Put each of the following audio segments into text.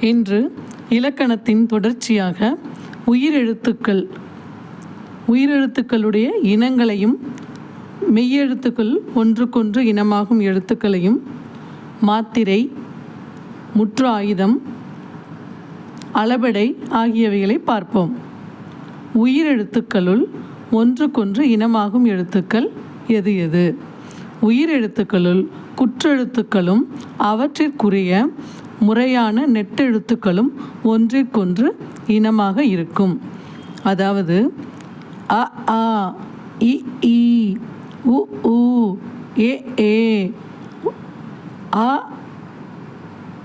இன்று இலக்கணத்தின் தொடர்ச்சியாக உயிரெழுத்துக்கள் உயிரெழுத்துக்களுடைய இனங்களையும் மெய்யெழுத்துக்கள் ஒன்றுக்கொன்று இனமாகும் எழுத்துக்களையும் மாத்திரை முற்று ஆயுதம் அளபடை ஆகியவைகளை பார்ப்போம். உயிரெழுத்துக்களுள் ஒன்றுக்கொன்று இனமாகும் எழுத்துக்கள் எது எது? உயிரெழுத்துக்களுள் குற்றெழுத்துக்களும் அவற்றிற்குரிய முறையான நெட்டெழுத்துக்களும் ஒன்றிற்கொன்று இனமாக இருக்கும். அதாவது அ ஆ இ ஈ உ ஊ ஏ ஏ ஆ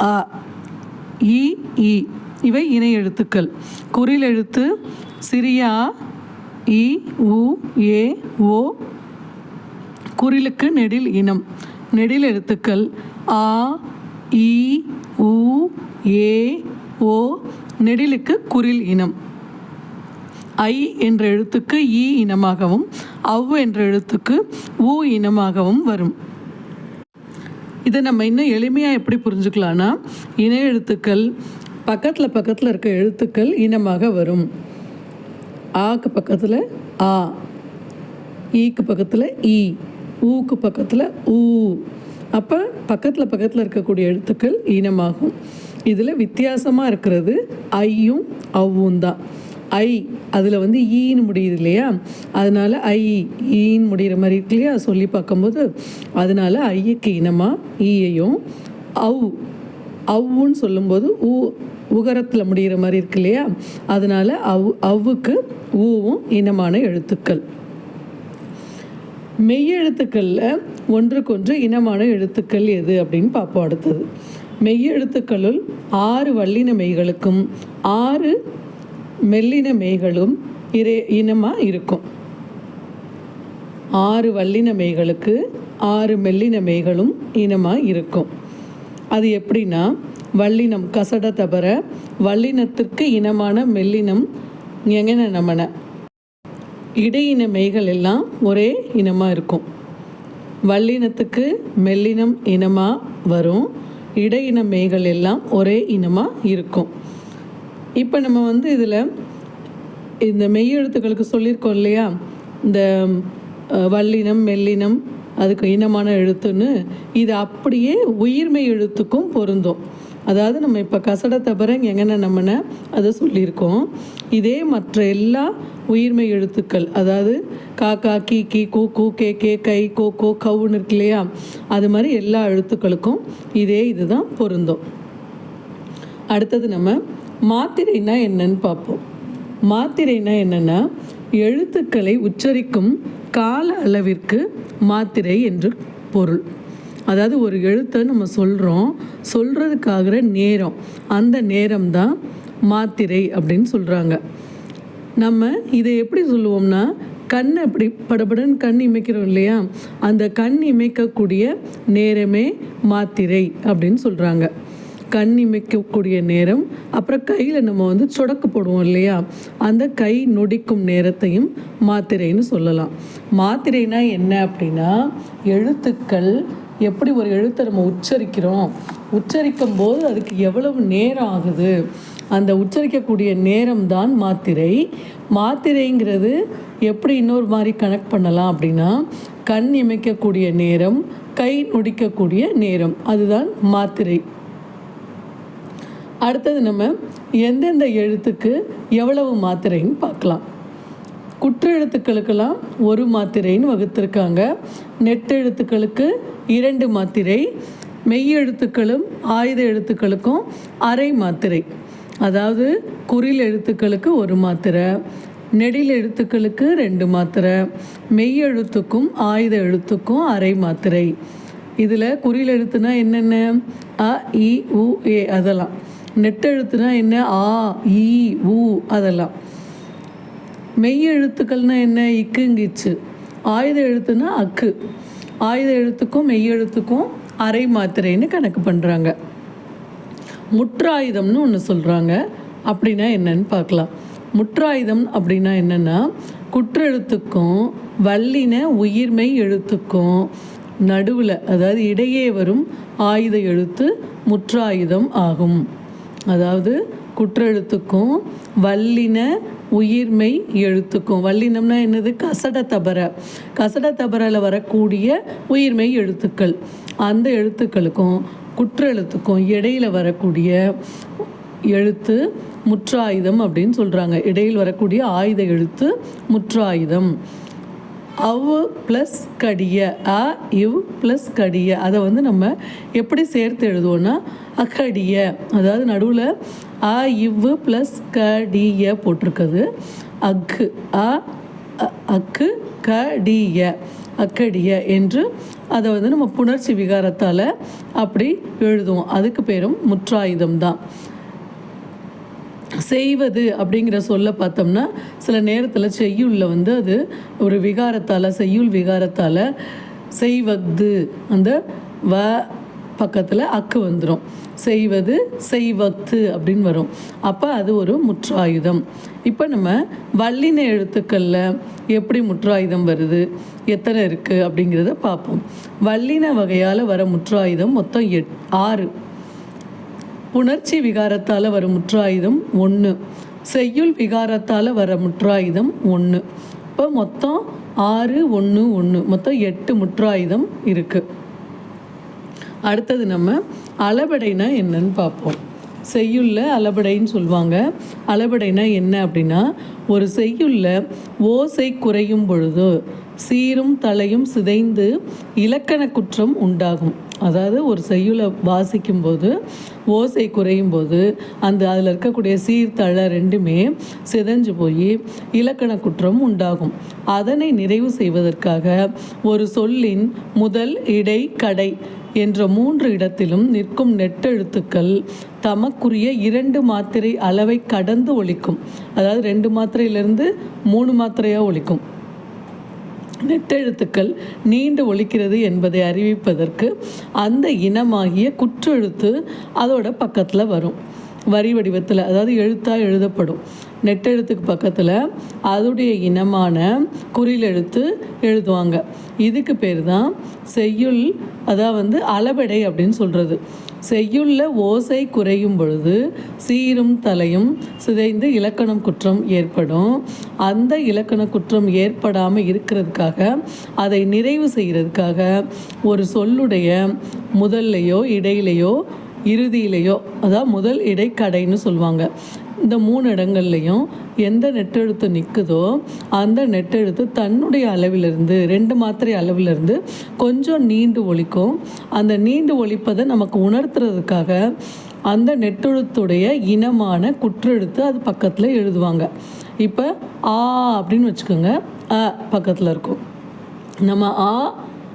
அ இ இ இவை இணை எழுத்துக்கள் குறில் எழுத்து சிறியா இ உ ஏ ஓ குறிலுக்கு நெடில் இனம். நெடில் எழுத்துக்கள் ஆ இ உ ஏ ஓ நெடிலுக்கு குறில் இனம். ஐ என்ற எழுத்துக்கு ஈ இனமாகவும் அவ் என்ற எழுத்துக்கு ஊ இனமாகவும் வரும். இதை நம்ம இன்னும் எளிமையாக எப்படி புரிஞ்சுக்கலான்னா இன எழுத்துக்கள் பக்கத்தில் பக்கத்தில் இருக்க எழுத்துக்கள் இனமாக வரும். ஆக்கு பக்கத்தில் ஆ ஈக்கு பக்கத்தில் ஈ ஊக்கு பக்கத்தில் ஊ. அப்போ பக்கத்தில் பக்கத்தில் இருக்கக்கூடிய எழுத்துக்கள் இனமாகும். இதில் வித்தியாசமாக இருக்கிறது ஐயும் அவ்வும் தான். ஐ அதில் வந்து ஈன்னு முடியுது இல்லையா? அதனால் ஐ ஈன்னு முடிகிற மாதிரி இருக்கு இல்லையா? சொல்லி பார்க்கும்போது அதனால ஐயுக்கு இனமாக ஈயையும் அவ் அவ்வுன்னு சொல்லும்போது ஊ உகரத்தில் முடிகிற மாதிரி இருக்கு இல்லையா? அதனால் அவ் அவ்வுக்கு ஊவும் இனமான எழுத்துக்கள். மெய்யெழுத்துக்களில் ஒன்றுக்கொன்று இனமான எழுத்துக்கள் எது அப்படின்னு பார்ப்போம் அடுத்தது. மெய்யெழுத்துக்களுள் ஆறு வல்லின மெய்களுக்கும் ஆறு மெல்லின மெய்களும் இரே இனமாக இருக்கும். ஆறு வல்லின மெய்களுக்கு ஆறு மெல்லின மெய்களும் இனமாக இருக்கும். அது எப்படின்னா வல்லினம் கசட தபர வல்லினத்திற்கு இனமான மெல்லினம் எங்கன நமன. இடையின மெய்கள் எல்லாம் ஒரே இனமாக இருக்கும். வல்லினத்துக்கு மெல்லினம் இனமாக வரும். இடையின மேய்கள் எல்லாம் ஒரே இனமாக இருக்கும். இப்போ நம்ம வந்து இதில் இந்த மெய்யெழுத்துக்களுக்கு சொல்லியிருக்கோம் இல்லையா? இந்த வல்லினம் மெல்லினம் அதுக்கு இனமான எழுத்துன்னு இது அப்படியே உயிர்மை எழுத்துக்கும் பொருந்தும். அதாவது நம்ம இப்போ கசட தவிர எங்கன நம்மன அதை சொல்லியிருக்கோம். இதே மற்ற எல்லா உயிர்மெய் எழுத்துக்கள் அதாவது காக்கா கீ கீ கூ கூ கே கே கை கோ கோ கவுன்னு இருக்கு இல்லையா? அது மாதிரி எல்லா எழுத்துக்களுக்கும் இதே இதுதான் பொருந்தும். அடுத்தது நம்ம மாத்திரைனா என்னன்னு பார்ப்போம். மாத்திரைனா என்னென்னா எழுத்துக்களை உச்சரிக்கும் கால அளவிற்கு மாத்திரை என்று பொருள். அதாவது ஒரு எழுத்தை நம்ம சொல்கிறோம் சொல்கிறதுக்காகிற நேரம். அந்த நேரம் தான் மாத்திரை அப்படின்னு சொல்கிறாங்க நம்ம இதை எப்படி சொல்லுவோம்னா கண் அப்படி படபடன்னு கண் இமைக்கிறோம் இல்லையா? அந்த கண் இமைக்கக்கூடிய நேரமே மாத்திரை அப்படின்னு சொல்கிறாங்க கண் இமைக்கக்கூடிய நேரம் அப்புறம் கையில் நம்ம வந்து சொடக்கு போடுவோம் இல்லையா? அந்த கை நொடிக்கும் நேரத்தையும் மாத்திரைன்னு சொல்லலாம். மாத்திரைனா என்ன அப்படின்னா எழுத்துக்கள் எப்படி ஒரு எழுத்தை நம்ம உச்சரிக்கிறோம்? உச்சரிக்கும் போது அதுக்கு எவ்வளவு நேரம் ஆகுது? அந்த உச்சரிக்கக்கூடிய நேரம் தான் மாத்திரை. மாத்திரைங்கிறது எப்படி இன்னொரு மாதிரி கனெக்ட் பண்ணலாம் அப்படின்னா கண் இமைக்கக்கூடிய நேரம் கை நொடிக்கக்கூடிய நேரம். அதுதான் மாத்திரை. அடுத்தது நம்ம எந்தெந்த எழுத்துக்கு எவ்வளவு மாத்திரைன்னு பார்க்கலாம். குற்றெழுத்துக்களுக்கெல்லாம் ஒரு மாத்திரைன்னு வகுத்திருக்காங்க. நெட்டெழுத்துக்களுக்கு இரண்டு மாத்திரை மெய்யெழுத்துக்களும் ஆயுத எழுத்துக்களுக்கும் அரை மாத்திரை. அதாவது குறில் எழுத்துக்களுக்கு ஒரு மாத்திரை நெடில் எழுத்துக்களுக்கு ரெண்டு மாத்திரை மெய்யெழுத்துக்கும் ஆயுத எழுத்துக்கும் அரை மாத்திரை. இதில் குறில் எழுத்துனா என்னென்ன? அ இ உ ஏ அதெல்லாம். நெட்டெழுத்துனா என்ன? ஆ இ உ அதெல்லாம். மெய் எழுத்துக்கள்னால் என்ன? இக்குங்கிச்சு ஆயுத எழுத்துனா அக்கு. ஆயுத எழுத்துக்கும் மெய் எழுத்துக்கும் அரை மாத்திரைன்னு கணக்கு பண்ணுறாங்க முற்றாயுதம்னு ஒன்று சொல்கிறாங்க அப்படின்னா என்னன்னு பார்க்கலாம். முற்றாயுதம் அப்படின்னா என்னென்னா குற்றெழுத்துக்கும் வல்லின உயிர்மை எழுத்துக்கும் நடுவில் அதாவது இடையே வரும் ஆயுத எழுத்து முற்றாயுதம் ஆகும். அதாவது குற்றெழுத்துக்கும் வல்லின உயிர்மெய் எழுத்துக்கும். வல்லினம்னா என்னது? கசட தபர. கசட தபரில் வரக்கூடிய உயிர்மெய் எழுத்துக்கள். அந்த எழுத்துக்களுக்கும் குற்றெழுத்துக்கும் இடையில் வரக்கூடிய எழுத்து முற்றாயுதம் அப்படின்னு சொல்கிறாங்க இடையில் வரக்கூடிய ஆயுத எழுத்து முற்றாயுதம். அவ் ப்ளஸ் கடிய அ இவ் ப்ளஸ் கடிய. அதை வந்து நம்ம எப்படி சேர்த்து எழுதுவோன்னா அக்கடிய அதாவது நடுவில் அ இவ் ப்ளஸ் கடிய போட்டிருக்குது. அக்கு அ அ- அக்கு கடிய அக்கடிய என்று அதை வந்து நம்ம புணர்ச்சி விகாரத்தால் அப்படி எழுதுவோம். அதுக்கு பேரும் முற்றாயுதம் தான். செய்வது அப்படிங்கிற சொல்ல பார்த்தோம்னா சில நேரத்தில் செய்யுளில் வந்து அது ஒரு விகாரத்தால் செய்யுள் விகாரத்தால் செய்வது அந்த வ பக்கத்தில் அக்கு வந்துடும் செய்வது செய்வத்து அப்படின்னு வரும். அப்போ அது ஒரு முற்றாயுதம். இப்போ நம்ம வல்லின எழுத்துக்களில் எப்படி முற்றாயுதம் வருது எத்தனை இருக்குது அப்படிங்கிறத பார்ப்போம். வல்லின வகையால் வர முற்றாயுதம் மொத்தம் எட் ஆறு. புணர்ச்சி விகாரத்தால் வரும் முற்றாயுதம் ஒன்று செய்யுள் விகாரத்தால் வர முற்றாயுதம் ஒன்று இப்போ மொத்தம் ஆறு ஒன்று ஒன்று மொத்தம் எட்டு முற்றாயுதம் இருக்குது அடுத்தது நம்ம அளபடைனா என்னன்னு பார்ப்போம். செய்யுள்ள அளபடைன்னு சொல்லுவாங்க. அளபடைனா என்ன அப்படின்னா ஒரு செய்யுள்ள ஓசை குறையும் பொழுது சீரும் தலையும் சிதைந்து இலக்கண குற்றம் உண்டாகும். அதாவது ஒரு செய்யுளை வாசிக்கும்போது ஓசை குறையும் போது அந்த அதில் இருக்கக்கூடிய சீர்தழ ரெண்டுமே சிதைஞ்சு போய் இலக்கண குற்றம் உண்டாகும். அதனை நிறைவு செய்வதற்காக ஒரு சொல்லின் முதல் இடை கடை என்ற மூன்று இடத்திலும் நிற்கும் நெட்டெழுத்துக்கள் தமக்குரிய இரண்டு மாத்திரை அளவை கடந்து ஒழிக்கும் அதாவது ரெண்டு மாத்திரையிலிருந்து மூணு மாத்திரையாக ஒழிக்கும் நெட்டெழுத்துக்கள் நீண்டு ஒழிக்கிறது என்பதை அறிவிப்பதற்கு அந்த இனமாகிய குற்றெழுத்து அதோட பக்கத்தில் வரும். வரி வடிவத்தில் அதாவது எழுத்தாக எழுதப்படும். நெட்டெழுத்துக்கு பக்கத்தில் அதோடைய இனமான குறிலெழுத்து எழுதுவாங்க. இதுக்கு பேர் தான் செய்யுள் அதான் வந்து அளபெடை அப்படின்னு சொல்கிறது செய்யுள்ள ஓசை குறையும் பொழுது சீரும் தலையும் சிதைந்து இலக்கணம் குற்றம் ஏற்படும். அந்த இலக்கண குற்றம் ஏற்படாமல் இருக்கிறதுக்காக அதை நிறைவு செய்கிறதுக்காக ஒரு சொல்லுடைய முதல்லையோ இடையிலையோ இறுதியிலையோ அதான் முதல் இடைக்கடைன்னு சொல்லுவாங்க. இந்த மூணு இடங்கள்லையும் எந்த நெட்டெழுத்து நிற்குதோ அந்த நெட்டெழுத்து தன்னுடைய அளவிலிருந்து ரெண்டு மாத்திரை அளவிலிருந்து கொஞ்சம் நீண்டு ஒழிக்கும் அந்த நீண்டு ஒழிப்பதை நமக்கு உணர்த்துறதுக்காக அந்த நெட்டெழுத்துடைய இனமான குற்றெழுத்து அது பக்கத்தில் எழுதுவாங்க. இப்போ ஆ அப்படின்னு வச்சுக்கோங்க அ பக்கத்தில் இருக்கும். நம்ம ஆ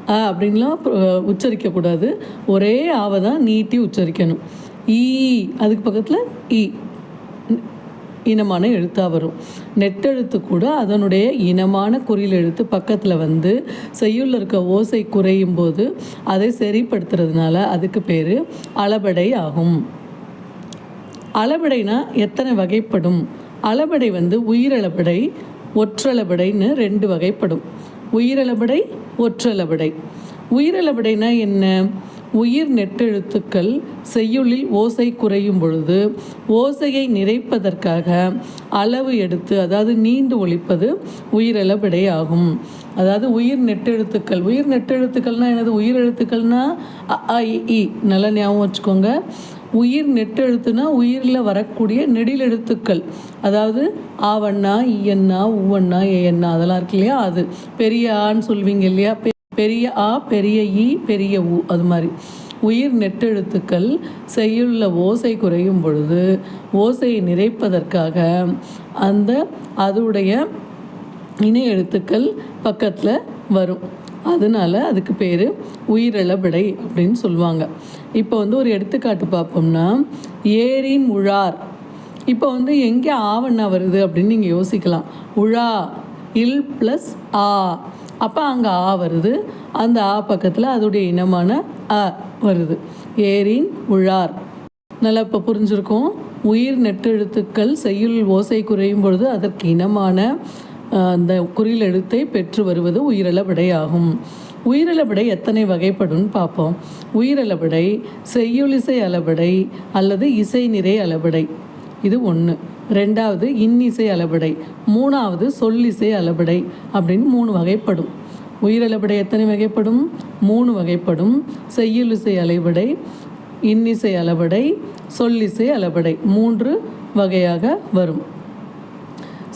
அ அப்படின்லாம் உச்சரிக்கக்கூடாது ஒரே ஆவை தான் நீட்டி உச்சரிக்கணும். ஈ அதுக்கு பக்கத்தில் ஈ. இனமான எழுத்தாக வரும். நெட்டெழுத்து கூட அதனுடைய இனமான குறியில் எழுத்து பக்கத்தில் வந்து செய்யுள்ள இருக்க ஓசை குறையும் போது அதை சரிப்படுத்துறதுனால அதுக்கு பேர் அளபடை ஆகும். அளபடைனா எத்தனை வகைப்படும்? அளபடை வந்து உயிரளபடை ஒற்றளபடைன்னு ரெண்டு வகைப்படும். உயிரளபடை ஒற்றளபடை. உயிரளபடைனா என்ன? உயிர் நெட்டெழுத்துக்கள் செய்யுளில் ஓசை குறையும் பொழுது ஓசையை நிறைப்பதற்காக அளவு எடுத்து அதாவது நீண்டு ஒழிப்பது உயிரெழபடை ஆகும் அதாவது உயிர் நெட்டெழுத்துக்கள். உயிர் நெட்டெழுத்துக்கள்னால் என்னது? உயிர் எழுத்துக்கள்னால் அ, ஆ, இ, நல்லா ஞாபகம் வச்சுக்கோங்க. உயிர் நெட்டெழுத்துனா உயிரில் வரக்கூடிய நெடில் எழுத்துக்கள் அதாவது ஆவண்ணா ஈயண்ணா உவண்ணா ஏயண்ணா அதெல்லாம் இருக்கு இல்லையா? அது. பெரிய ஆன்னு சொல்வீங்க இல்லையா? பெ- பெரிய ஆ பெரிய ஈ பெரிய ஊ அது மாதிரி. உயிர் நெட்டெழுத்துக்கள் செய்யுள்ள ஓசை குறையும் பொழுது ஓசையை நிறைப்பதற்காக அந்த அதோடைய இணை எழுத்துக்கள் பக்கத்தில் வரும். அதனால அதுக்கு பேர் உயிரிழபடை அப்படின்னு சொல்லுவாங்க. இப்போ வந்து ஒரு எடுத்துக்காட்டு பார்ப்போம்னா ஏரின் உழார். இப்போ வந்து எங்கே ஆவண்ணா வருது அப்படின்னு நீங்கள் யோசிக்கலாம். உழா இல் ப்ளஸ் ஆ. அப்போ அங்கே ஆ வருது. அந்த ஆ பக்கத்தில் அதோடைய இனமான அ வருது. ஏரின் உழார் நல்லா இப்போ புரிஞ்சிருக்கும். உயிர் நெட்டெழுத்துக்கள் செய்யுள் ஓசை குறையும் பொழுது அதற்கு இனமான அந்த குறில் எழுத்தை பெற்று வருவது உயிரிழவிடை ஆகும் உயிரிழவிடை எத்தனை வகைப்படும்னு பார்ப்போம். உயிரிழவிடை செய்யுளிசை அளவிடை அல்லது இசை நிறை அளவிடை இது ஒன்று ரெண்டாவது இன்னிசை அளபடை மூணாவது சொல்லிசை அளபடை அப்படின்னு மூணு வகைப்படும். உயிரளபடை எத்தனை வகைப்படும்? மூணு வகைப்படும். செய்யுளிசை அலைபடை இன்னிசை அளபடை சொல்லிசை அளபடை மூன்று வகையாக வரும்.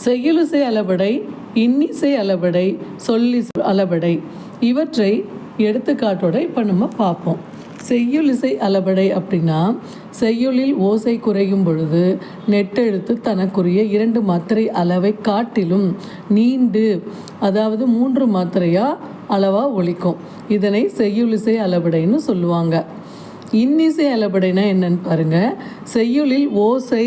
செய்யுளிசை அளபடை இன்னிசை அளபடை சொல்லிசை அளபடை இவற்றை எடுத்துக்காட்டோட இப்போ நம்ம பார்ப்போம். செய்யுளிசை அளபடை அப்படின்னா செய்யுளில் ஓசை குறையும் பொழுது நெட்டெழுத்து தனக்குரிய இரண்டு மாத்திரை அளவை காட்டிலும் நீண்டு அதாவது மூன்று மாத்திரையாக அளவாக ஒழிக்கும். இதனை செய்யுளிசை அளபடைன்னு சொல்லுவாங்க. இன்னிசை அளபடைனா என்னன்னு பாருங்கள் செய்யுளில் ஓசை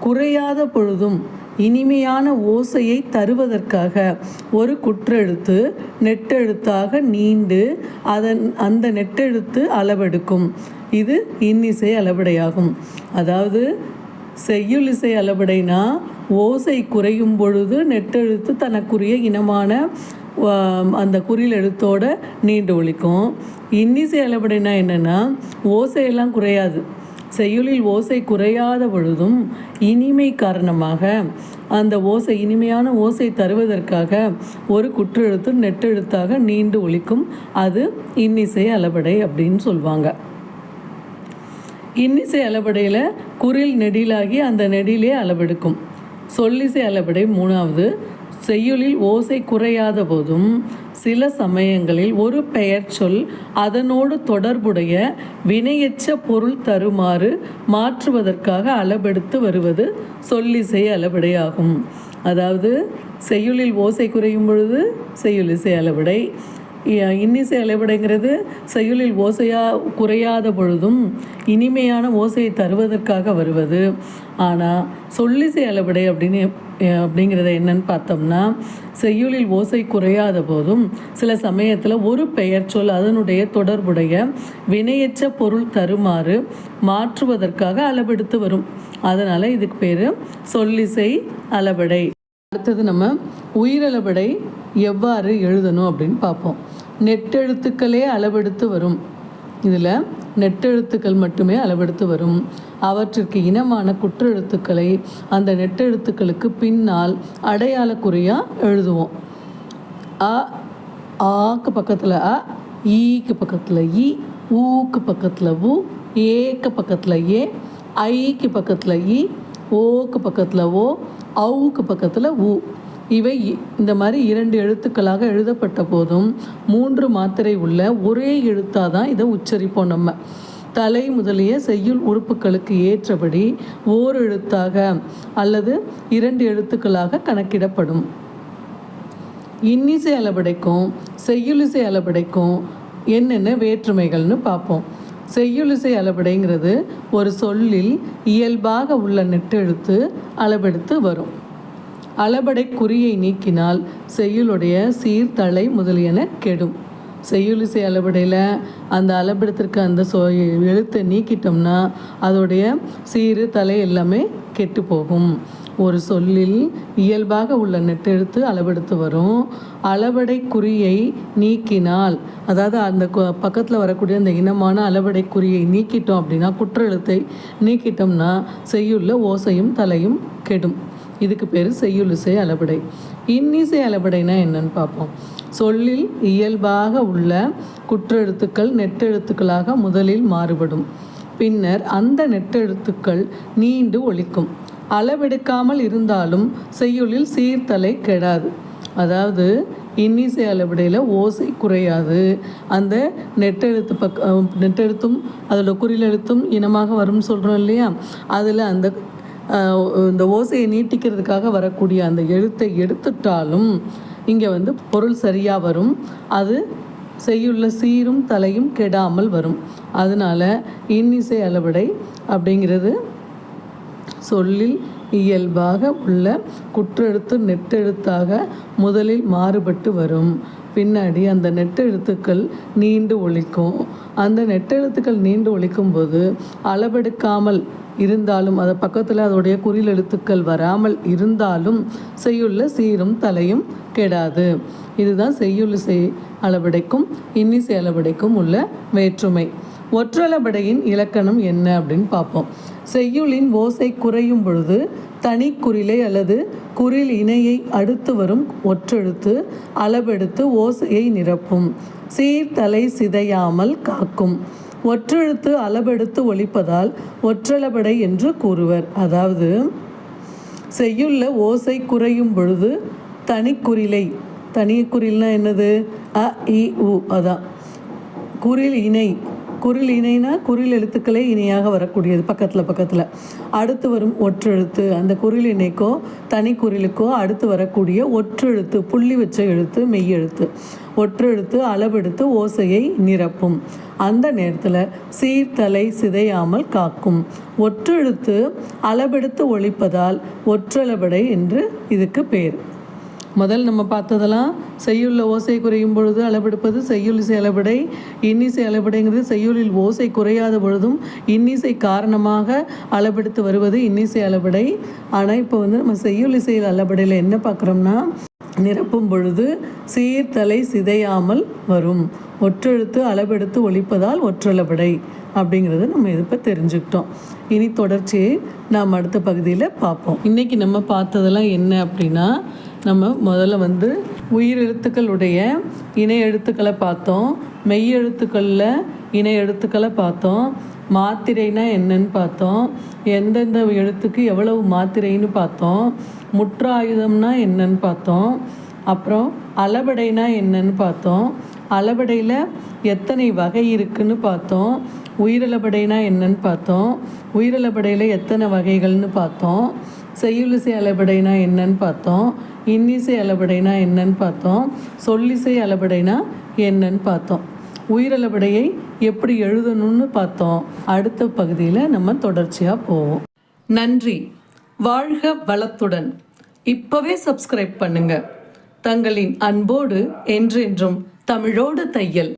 குறையாத பொழுதும் இனிமையான ஓசையை தருவதற்காக ஒரு குற்றெழுத்து நெட்டெழுத்தாக நீண்டு அதன் அந்த நெட்டெழுத்து அளவெடுக்கும். இது இன்னிசை அளபடையாகும் அதாவது செய்யுளிசை அளபடைனா ஓசை குறையும் பொழுது நெட்டெழுத்து தனக்குரிய இனமான அந்த குறில் எழுத்தோட நீண்டு ஒழிக்கும். இன்னிசை அளபடைனா என்னென்னா ஓசையெல்லாம் குறையாது. செய்யுளில் ஓசை குறையாத பொழுதும் இனிமை காரணமாக அந்த ஓசை இனிமையான ஓசை தருவதற்காக ஒரு குற்றெழுத்து நெட்டெழுத்தாக நீண்டு ஒழிக்கும் அது இன்னிசை அளபடை அப்படின்னு சொல்லுவாங்க இன்னிசை அளபடையில் குரில் நெடிலாகி அந்த நெடிலே அளவெடுக்கும். சொல்லிசை அளபடை மூணாவது செய்யுளில் ஓசை குறையாத போதும் சில சமயங்களில் ஒரு பெயர் சொல் அதனோடு தொடர்புடைய வினையச்ச பொருள் தருமாறு மாற்றுவதற்காக அளபெடுத்து வருவது சொல்லிசை அளபடையாகும். அதாவது செய்யுளில் ஓசை குறையும் பொழுது செய்யுளிசை அளபடை. இன்னிசை அளவடைங்கிறது செய்யுளில் ஓசையா குறையாத பொழுதும் இனிமையான ஓசையை தருவதற்காக வருவது. ஆனால் சொல்லிசை அளபடை அப்படின்னு அப்படிங்கிறத என்னன்னு பார்த்தோம்னா செய்யுளில் ஓசை குறையாத போதும் சில சமயத்தில் ஒரு பெயர் சொல் அதனுடைய தொடர்புடைய வினையற்ற பொருள் தருமாறு மாற்றுவதற்காக அளவெடுத்து வரும். அதனால் இதுக்கு பேர் சொல்லிசை அளபடை அடுத்தது நம்ம உயிரளபடை எவ்வாறு எழுதணும் அப்படின்னு பார்ப்போம். நெட்டெழுத்துக்களே அளவெடுத்து வரும். இதில் நெட்டெழுத்துக்கள் மட்டுமே அளவெடுத்து வரும். அவற்றிற்கு இனமான குற்றெழுத்துக்களை அந்த நெட்டெழுத்துக்களுக்கு பின்னால் அடையாள குறியாக எழுதுவோம். அ ஆக்கு பக்கத்தில் அ ஈக்கு பக்கத்தில் இ ஊக்கு பக்கத்தில் உ ஏக்கு பக்கத்தில் ஏ ஐக்கு பக்கத்தில் இ ஓக்கு பக்கத்தில் ஓ அவுக்கு பக்கத்தில் உ. இவை இந்த மாதிரி இரண்டு எழுத்துக்களாக எழுதப்பட்ட போதும் மூன்று மாத்திரை உள்ள ஒரே எழுத்தாக தான் இதை உச்சரிப்போம் நம்ம. தலை முதலிய செய்யுள் உறுப்புகளுக்கு ஏற்றபடி ஓர் எழுத்தாக அல்லது இரண்டு எழுத்துக்களாக கணக்கிடப்படும். இன்னிசை அளபடைக்கும் செய்யுளிசை அளபடைக்கும் என்னென்ன வேற்றுமைகள்னு பார்ப்போம். செய்யுளிசை அளபடைங்கிறது ஒரு சொல்லில் இயல்பாக உள்ள நெட்டெழுத்து அளபெடுத்து வரும். அளபடை குறியை நீக்கினால் செய்யுளுடைய சீர்தலை முதலியன கெடும். செய்யுளிசை அளபடையில் அந்த அளபெடுத்திருக்க அந்த சொ எழுத்தை நீக்கிட்டோம்னா அதோடைய சீரு தலை எல்லாமே கெட்டு போகும். ஒரு சொல்லில் இயல்பாக உள்ள நெட்டெழுத்து அளவெடுத்து வரும். அளவடை குறியை நீக்கினால் அதாவது அந்த பக்கத்தில் வரக்கூடிய அந்த இனமான அளவடை குறியை நீக்கிட்டோம் அப்படின்னா குற்றெழுத்தை நீக்கிட்டோம்னா செய்யுள்ள ஓசையும் தலையும் கெடும். இதுக்கு பேர் செய்யுளிசை அளபடை. இன்னிசை அளபடைனா என்னன்னு பார்ப்போம். சொல்லில் இயல்பாக உள்ள குற்றெழுத்துக்கள் நெட்டெழுத்துக்களாக முதலில் மாறுபடும். பின்னர் அந்த நெட்டெழுத்துக்கள் நீண்டு ஒழிக்கும் அளவெடுக்காமல் இருந்தாலும் செய்யுளில் சீர்தலை கெடாது. அதாவது இன்னிசை அளவிடையில் ஓசை குறையாது. அந்த நெட்டெழுத்து பக்கம் நெட்டெழுத்தும் அதோட குறிலெழுத்தும் இனமாக வரும்னு சொல்கிறோம் இல்லையா? அதில் அந்த இந்த ஓசையை நீட்டிக்கிறதுக்காக வரக்கூடிய அந்த எழுத்தை எடுத்துட்டாலும் இங்கே வந்து பொருள் சரியாக வரும். அது செய்யுள்ள சீரும் தலையும் கெடாமல் வரும். அதனால இன்னிசை அளவிடை அப்படிங்கிறது சொல்லில் இயல்பாக உள்ள குற்றெழுத்து நெட்டெழுத்தாக முதலில் மாறுபட்டு வரும். பின்னாடி அந்த நெட்டெழுத்துக்கள் நீண்டு ஒழிக்கும். அந்த நெட்டெழுத்துக்கள் நீண்டு ஒழிக்கும்போது அளவெடுக்காமல் இருந்தாலும் அது பக்கத்தில் அதோடைய குறில் எழுத்துக்கள் வராமல் இருந்தாலும் செய்யுள்ள சீரும் தலையும் கெடாது. இதுதான் செய்யுள் செய் அளவடைக்கும் இன்னிசை அளவடைக்கும் உள்ள வேற்றுமை. ஒற்றளபடையின் இலக்கணம் என்ன அப்படின்னு பார்ப்போம். செய்யுளின் ஓசை குறையும் பொழுது தனி குறிலை அல்லது குறில் இணையை அடுத்து வரும் ஒற்றெழுத்து அளவெடுத்து ஓசையை நிரப்பும். சீர்தலை சிதையாமல் காக்கும். ஒற்றெழுத்து அளபெடுத்து ஒழிப்பதால் ஒற்றளபடை என்று கூறுவர். அதாவது செய்யுள்ள ஓசை குறையும் பொழுது தனிக்குறிலை தனிக்குறில்னா என்னது? அ இ உ அதான். குரில் இணை குரில் இணைனா குரில் எழுத்துக்களே இணையாக வரக்கூடியது பக்கத்தில் பக்கத்தில். அடுத்து வரும் ஒற்றெழுத்து. அந்த குரில் இணைக்கோ தனி குரிலுக்கோ அடுத்து வரக்கூடிய ஒற்றெழுத்து புள்ளி வச்ச எழுத்து மெய்யெழுத்து. ஒற்றெழுத்து அளவெடுத்து ஓசையை நிரப்பும். அந்த நேரத்தில் சீர்தலை சிதையாமல் காக்கும். ஒற்றெழுத்து அளவெடுத்து ஒழிப்பதால் ஒற்றளபடை என்று இதுக்கு பேர். முதல் நம்ம பார்த்ததெல்லாம் செய்யுள்ள ஓசை குறையும் பொழுது அளவெடுப்பது செய்யுளிசை அளபடை இன்னிசை அளபடைங்கிறது செய்யுளில் ஓசை குறையாத பொழுதும் இன்னிசை காரணமாக அளவெடுத்து வருவது இன்னிசை அளபடை ஆனால் இப்போ வந்து நம்ம செய்யுளிசையில் அளபடையில் என்ன பார்க்குறோம்னா நிரப்பும் பொழுது சீர்தலை சிதையாமல் வரும். ஒற்றெழுத்து அளவெடுத்து ஒழிப்பதால் ஒற்றளபடை அப்படிங்கிறத நம்ம இப்போ தெரிஞ்சுக்கிட்டோம். இனி தொடர்ச்சியை நாம் அடுத்த பகுதியில் பார்ப்போம். இன்றைக்கி நம்ம பார்த்ததெல்லாம் என்ன அப்படின்னா நம்ம முதல்ல வந்து உயிர் எழுத்துக்களுடைய இணை எழுத்துக்களை பார்த்தோம். மெய் எழுத்துக்களில் இணை எழுத்துக்களை பார்த்தோம். மாத்திரைனா என்னன்னு பார்த்தோம். எந்தெந்த எழுத்துக்கு எவ்வளவு மாத்திரைன்னு பார்த்தோம். முற்றாயுதம்னா என்னன்னு பார்த்தோம். அப்புறம் அளபடைனா என்னன்னு பார்த்தோம். அளபடையில் எத்தனை வகை இருக்குன்னு பார்த்தோம். உயிரிழபடைனா என்னன்னு பார்த்தோம். உயிரிழபடையில் எத்தனை வகைகள்னு பார்த்தோம். செய்யுளிசை அளபடைனா என்னன்னு பார்த்தோம். இன்னிசை அளபடைனா என்னன்னு பார்த்தோம். சொல்லிசை அளபடைனா என்னன்னு பார்த்தோம். உயிரளபடையை எப்படி எழுதணும்னு பார்த்தோம். அடுத்த பகுதியில் நம்ம தொடர்ச்சியாக போவோம். நன்றி. வாழ்க வளத்துடன். இப்போவே சப்ஸ்கிரைப் பண்ணுங்கள் தங்களின் அன்போடு என்றென்றும் தமிழோடு தையல்.